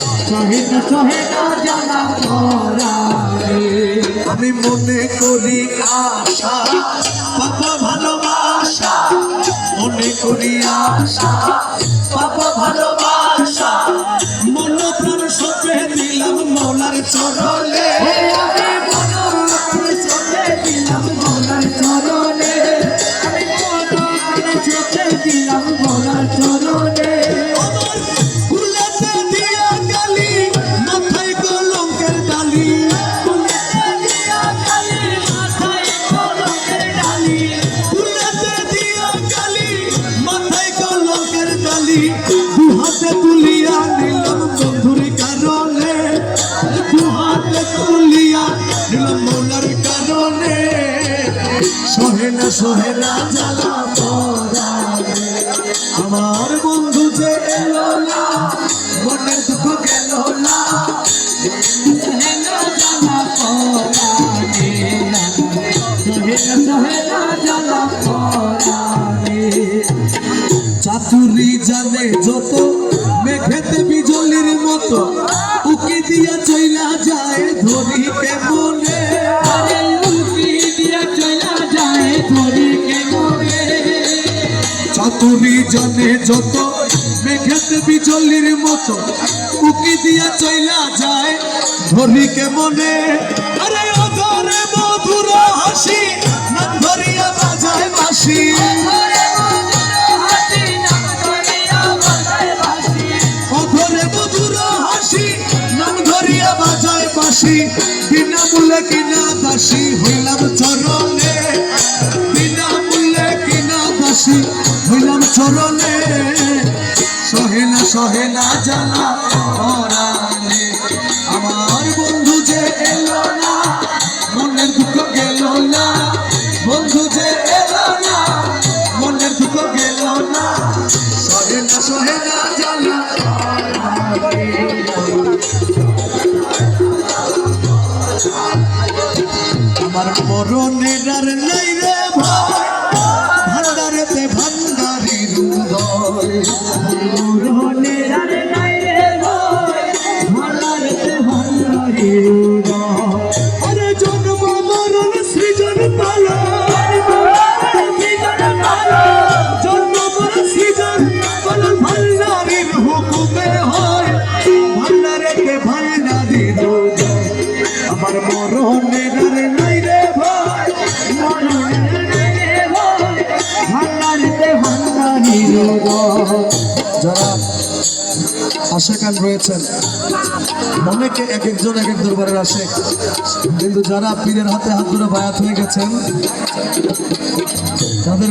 শহীদ না জানা আমি মনে করি আশা, পাপা ভালোবাসা। মনে করি আশা, পাপা ভালোবাসা। মন প্রাণ সপে দিলাম মনার চরলে কলঙ্কের ডালি দু হাতে তুলিয়া নিলাম বন্ধুর কারণে। দু হাতে তুলিয়া নিলাম মৌলার কারণে। সহে না, সহে জ্বালা আমার বন্ধু যে এলো না মনের দুঃখ গেল না। চাতুরি জানে যত মেঘেতে বিজলির মতো উকি দিয়া চইলা যায় ধরি কেমনে? চাতুরি জানে যত মেঘেতে বিজলির মতো উকি দিয়া চইলা যায় ধরি কেমনে? আরে বাজায় বিনামূল্যে কিনা দাসী হইলাম চরণে। বিনামূল্যে কিনা দাসী হইলাম চরণে। সহেনা সহেনা জানা মরণের আর নাই রে ভয়। ভান্ডারেতে ভান্ডারি হৃদয় আরে জন্ম, মরণ, সৃজন, পালা। জন্ম, মরণ, সৃজন ভান্ডারেতে ভান্ডারি যারা আশাকান রয়েছেন, অনেকে এক একজন এক এক দরবারের আসে কিন্তু যারা পীরের হাতে হাত ধরে বায়াত হয়ে গেছেন, তাদের